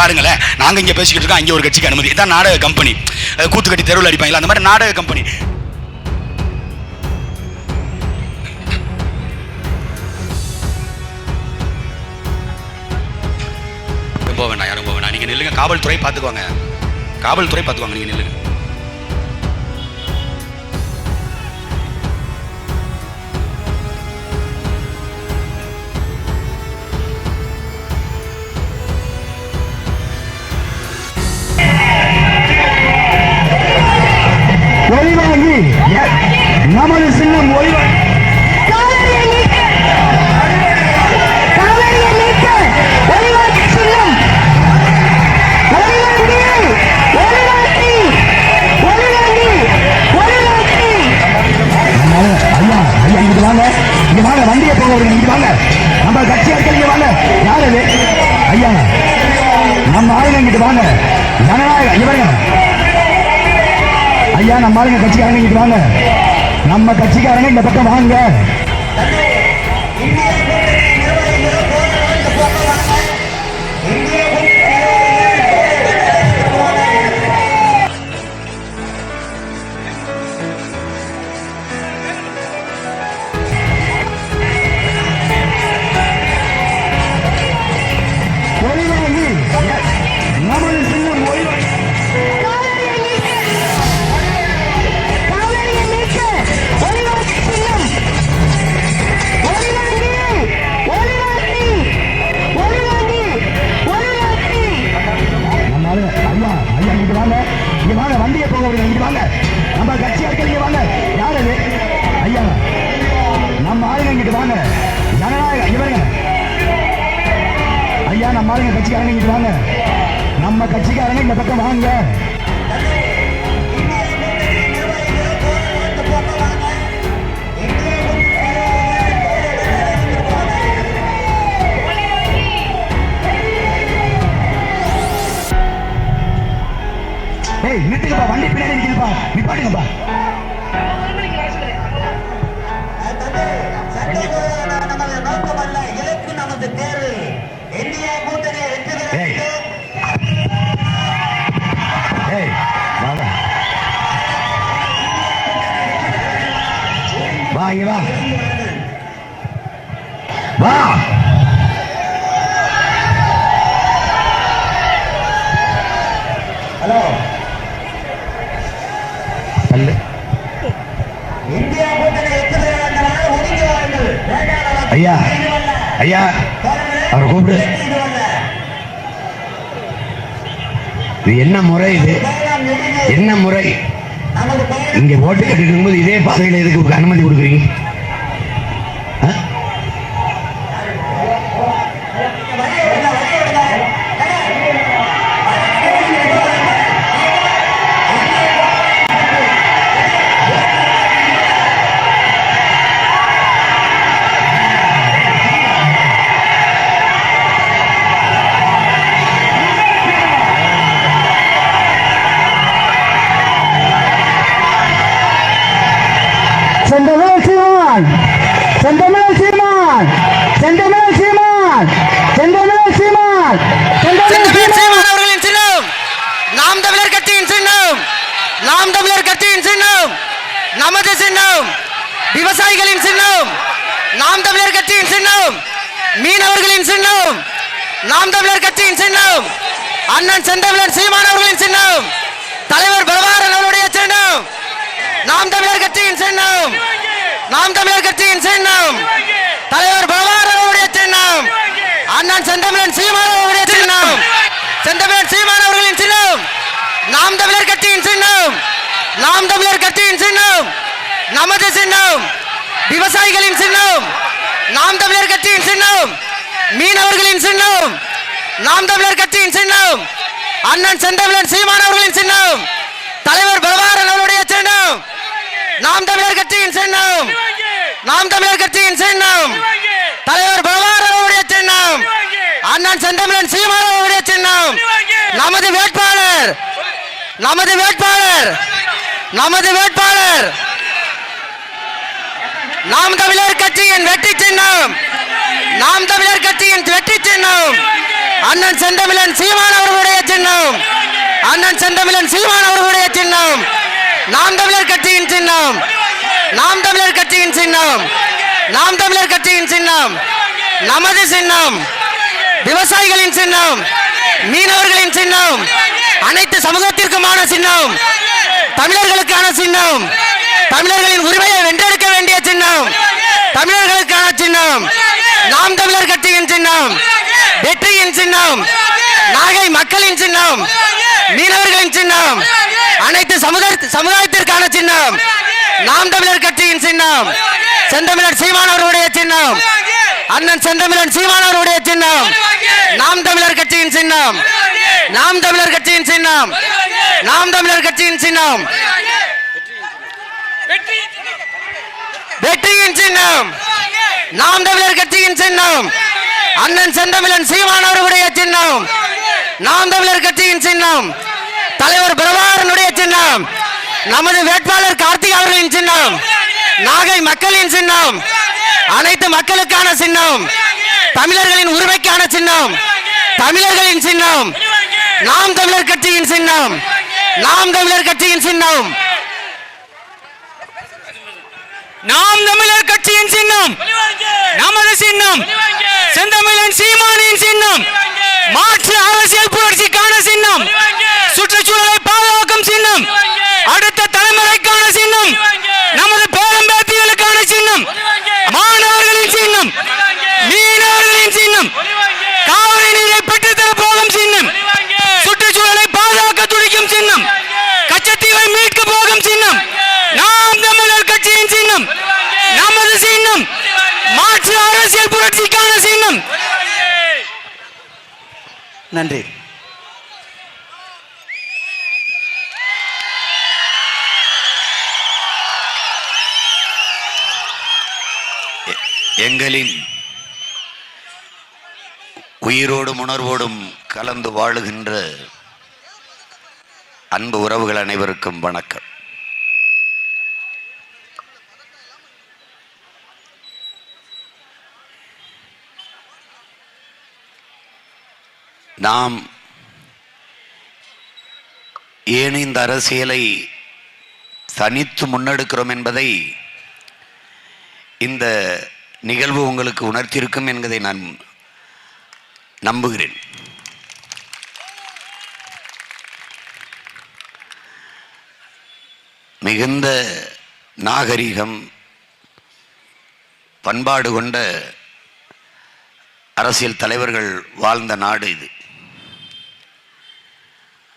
பாருங்களேன். நாங்கள் இங்கே பேசிக்கிட்டு இருக்கோம் அங்கே ஒரு கட்சிக்கு அனுமதி. இதான் நாடக கம்பெனி கூத்துக்கட்டி கூத்து கட்டி தெருவில் அடிப்பாங்களா? அந்த மாதிரி நாடக கம்பெனி போக வேண்டாம் யாரும் போக வேண்டாம் நில்லுங்க காவல்துறை பார்த்துக்கோங்க காவல்துறை பார்த்துக்குவாங்க நீங்கள் நில்லுங்க. இங்க வாங்க இங்க வாங்க. வண்டியை போக இங்க வாங்க. நம்ம கட்சி ஆட்கள் இங்க வாங்க. யார் ஐயா நம்ம ஆளுங்க இங்கிட்டு வாங்க. ஜனநாயகம் இங்க வாங்க. ஐயா நம்ம கட்சிக்காரங்க இங்கிட்டு வாங்க. நம்ம கட்சிக்காரங்க இந்த பக்கம் வாங்க. கட்சிக்காரங்க இங்கிட்டு வாங்க. நம்ம கட்சிக்காரங்க இந்த பக்கம் வாங்க. ஏய் நிறுத்துங்கப்பா வண்டி பின்னாடி நிற்குதுப்பா நிப்பாட்டுங்கப்பா. இங்க வா. வா. ஹலோ. இந்தியா ஐயா. ஐயா அவரை கூப்பிடு. இது என்ன முறை இது. என்ன முறை? இங்க ஓட்டு கட்டிட்டு இருக்கும்போது இதே பாதையில எதுக்கு அனுமதி கொடுக்குறீங்க? நாம் தமிழர் கட்சியின் சின்னம். அண்ணன் செந்தமிழன் சீமான் அவர்களின் சின்னம். தலைவர் பிரபாரன் அவருடைய சின்னம். நாம் தமிழர் கட்சியின் சின்னம். நாம் தமிழர் கட்சியின் சின்னம். தலைவர் பிரபாரன் அவருடைய சின்னம். அண்ணன் செந்தமிழன் சீமான் அவருடைய சின்னம். செந்தமிழன் சீமான் அவர்களின் சின்னம். நாம் தமிழர் கட்சியின் சின்னம். நாம் தமிழர் கட்சியின் சின்னம். நமது சின்னம். விவசாயிகளின் சின்னம். நாம் தமிழர் கட்சியின் சின்னம். மீனவர்களின் சின்னம் நாம் தமிழர் கட்சியின் சின்னம் அண்ணன் செந்தமிழன் சீமானவர்களின் சின்னம் தலைவர் பிரபாகரன் அவருடைய சின்னம் நாம் தமிழர் கட்சியின் சின்னம் நாம் தமிழர் கட்சியின் சின்னம் தலைவர் பிரபாகரன் அவருடைய சின்னம் அண்ணன் செந்தமிழன் சீமான் அவருடைய சின்னம் நமது வேட்பாளர் நமது வேட்பாளர் நமது வேட்பாளர் நாம் தமிழர் கட்சியின் வெற்றி சின்னம் நாம் தமிழர் கட்சியின் வெற்றி சின்னம். அண்ணன் செந்தமிழன் சீமான் அண்ணன் செந்தமிழன் சீமான் அவர்களுடைய சின்னம். நாம் தமிழர் கட்சியின் சின்னம். நாம் தமிழர் கட்சியின் சின்னம். நாம் தமிழர் கட்சியின் சின்னம். நமது சின்னம். விவசாயிகளின் சின்னம். மீனவர்களின் சின்னம். அனைத்து சமூகத்திற்குமான சின்னம். தமிழர்களுக்கான சின்னம். தமிழர்களின் உரிமையை வென்றெடுக்க வேண்டிய சின்னம் தமிழர்களுக்கான சின்னம் நாம் தமிழர் கட்சியின் சின்னம். வெற்றியின் சின்னம். நாகை மக்களின் சின்னம். மீனவர்களின் சின்னம். அனைத்து சமுதாய சமுதாயத்திற்கான சின்னம். நாம் தமிழர் கட்சியின் சின்னம். செந்தமிழர் சீமான் அவர்களுடைய சின்னம். அண்ணன் செந்தமிழன் சீமான் அவர்களுடைய சின்னம். நாம் தமிழர் கட்சியின் சின்னம். நாம் தமிழர் கட்சியின் சின்னம். நாம் தமிழர் கட்சியின் சின்னம். வெற்றியின் சின்னம். நாம் தமிழர் கட்சியின் சின்னம். அண்ணன் செந்தமிழன் சீமான் அவர்களுடைய சின்னம். நாம் தமிழர் கட்சியின் சின்னம். தலைவர் பிரபாகரனுடைய சின்னம். நமது வேட்பாளர் கார்த்திக் அவர்களின் சின்னம். நாகை மக்களின் சின்னம். அனைத்து மக்களுக்கான சின்னம். தமிழர்களின் உரிமைக்கான சின்னம். தமிழர்களின் சின்னம். நாம் தமிழர் கட்சியின் சின்னம். நாம் தமிழர் கட்சியின் சின்னம். நாம் தமிழர் கட்சியின் சின்னம் நமது சின்னம் செந்தமிழன் சீமானின் சின்னம் மாற்று அரசியல் புரட்சிக்கான சின்னம் சுற்றுச்சூழலை பாதுகாக்கும் சின்னம் அடுத்த தலைமுறைக்கான சின்னம் நமது பேரம்பேத்திகளுக்கான சின்னம் மாணவர்களின் சின்னம் மீனவர்களின் சின்னம் காவிரி நீரை பெற்றுத்தர போகும் சின்னம் சுற்றுச்சூழலை பாதுகாக்க துடிக்கும் சின்னம் கச்சத்தீவை மீட்க போகும் சின்னம் நாம் தமிழர் கட்சியின் சின்னம் நமது சின்னம் மாற்று அரசியல் புரட்சிக்கான சின்னம். நன்றி. எங்களின் உயிரோடும் உணர்வோடும் கலந்து வாழுகின்ற அன்பு உறவுகள் அனைவருக்கும் வணக்கம். நாம் ஏன் இந்த அரசியலை தனித்து முன்னெடுக்கிறோம் என்பதை இந்த நிகழ்வு உங்களுக்கு உணர்த்தியிருக்கும் என்பதை நான் நம்புகிறேன். மிகுந்த நாகரிகம் பண்பாடு கொண்ட அரசியல் தலைவர்கள் வாழ்ந்த நாடு இது.